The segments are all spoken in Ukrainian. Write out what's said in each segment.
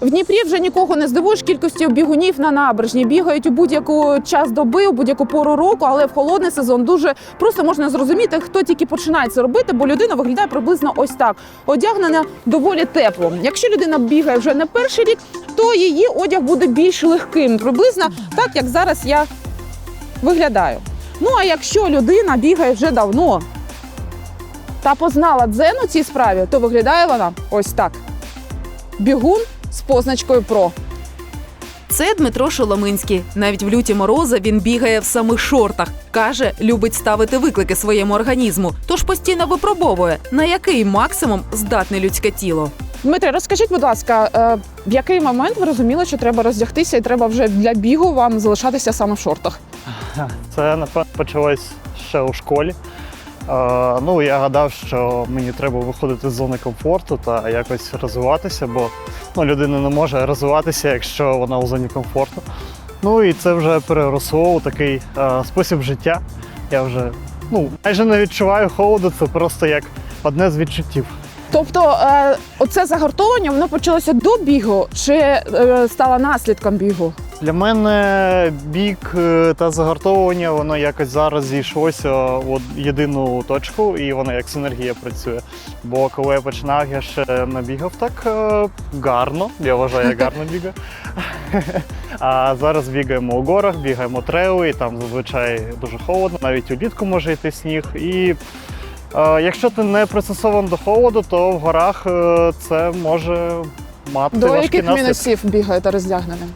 В Дніпрі вже нікого не здивуєш кількістю бігунів на набережні. Бігають у будь-яку час доби, у будь-яку пору року, але в холодний сезон дуже просто можна зрозуміти, хто тільки починає це робити, бо людина виглядає приблизно ось так. Одягнена доволі тепло. Якщо людина бігає вже не перший рік, то її одяг буде більш легким, приблизно так, як зараз я виглядаю. Ну а якщо людина бігає вже давно та познала дзен у цій справі, то виглядає вона ось так. Бігун з позначкою ПРО. Це Дмитро Шоломинський. Навіть в люті морози він бігає в самих шортах. Каже, любить ставити виклики своєму організму, тож постійно випробовує, на який максимум здатне людське тіло. Дмитре, розкажіть, будь ласка, е, в який момент ви розуміли, що треба роздягтися і треба вже для бігу вам залишатися саме в шортах? Це напевно почалось ще у школі. Ну, я гадав, що мені треба виходити з зони комфорту та якось розвиватися, бо ну, людина не може розвиватися, якщо вона у зоні комфорту. Ну і це вже переросло у такий е, спосіб життя. Я вже ну, майже не відчуваю холоду, це просто як одне з відчуттів. Тобто, е, оце загартовування воно почалося до бігу чи е, стало наслідком бігу? Для мене бік е, та загартовування воно якось зараз зійшлося в єдину точку, і воно як синергія працює. Бо коли я починав, я ще не бігав так е, гарно. Я вважаю, я гарно бігаю. А зараз бігаємо у горах, бігаємо трейли, і там зазвичай дуже холодно, навіть улітку може йти сніг. І е, якщо ти не пристосований до холоду, то в горах це може мати До важкі яких наслідки. мінусів бігаєте роздягненим?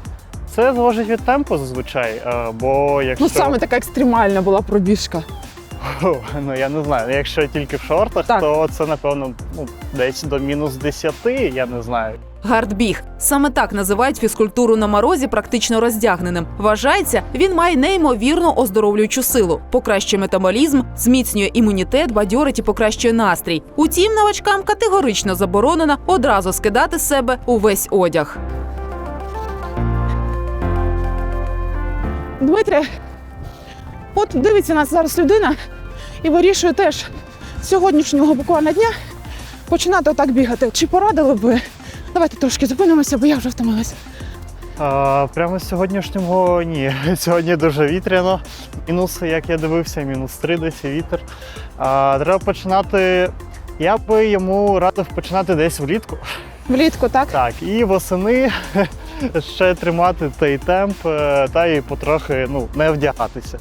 Це залежить від темпу зазвичай, е, бо якщо Ну саме така екстремальна була пробіжка. ну я не знаю, якщо тільки в шортах, Так. то це напевно ну, десь до мінус 10, я не знаю. Гардбіг саме так називають фізкультуру на морозі практично роздягненим. Вважається, він має неймовірну оздоровлюючу силу, покращує метаболізм, зміцнює імунітет, бадьорить і покращує настрій. Утім, новачкам категорично заборонено одразу скидати з себе увесь одяг. Дмитре, от дивиться нас зараз людина і вирішує теж з сьогоднішнього буквально дня починати отак бігати. Чи порадили б ви? Давайте трошки зупинимося, бо я вже втомилася. А, прямо з сьогоднішнього ні. Сьогодні дуже вітряно. Мінус, як я дивився, мінус 3 десь вітер. А, треба починати. Я би йому радив починати десь влітку. Влітку, так? Так, і восени ще тримати той темп е, та і потрохи ну, не вдягатися.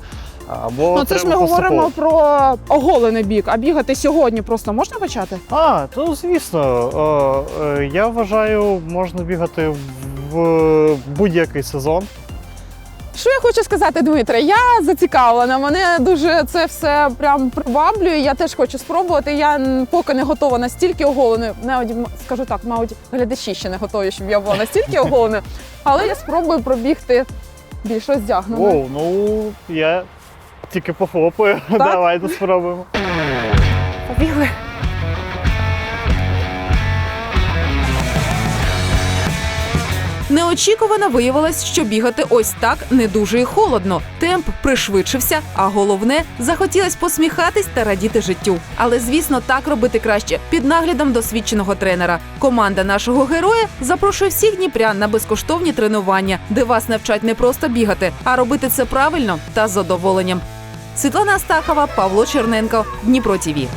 Або Ну це ж ми говоримо про оголений бік, а бігати сьогодні просто можна почати? А, то звісно. О, е, я вважаю, можна бігати в будь-який сезон. Що я хочу сказати, Дмитре? Я зацікавлена. Мене дуже це все прям приваблює. Я теж хочу спробувати. Я поки не готова настільки оголеною. Навіть скажу так, мабуть, глядачі ще не готові, щоб я була настільки оголеною. Але я спробую пробігти більш роздягнено. Оу, ну я тільки похлопаю. Давайте спробуємо. Побігли. Неочікувано виявилось, що бігати ось так не дуже і холодно. Темп пришвидшився, а головне захотілось посміхатись та радіти життю. Але звісно, так робити краще під наглядом досвідченого тренера. Команда нашого героя запрошує всіх дніпрян на безкоштовні тренування, де вас навчать не просто бігати, а робити це правильно та з задоволенням. Світлана Астахова, Павло Черненко, Дніпро ТІВІ.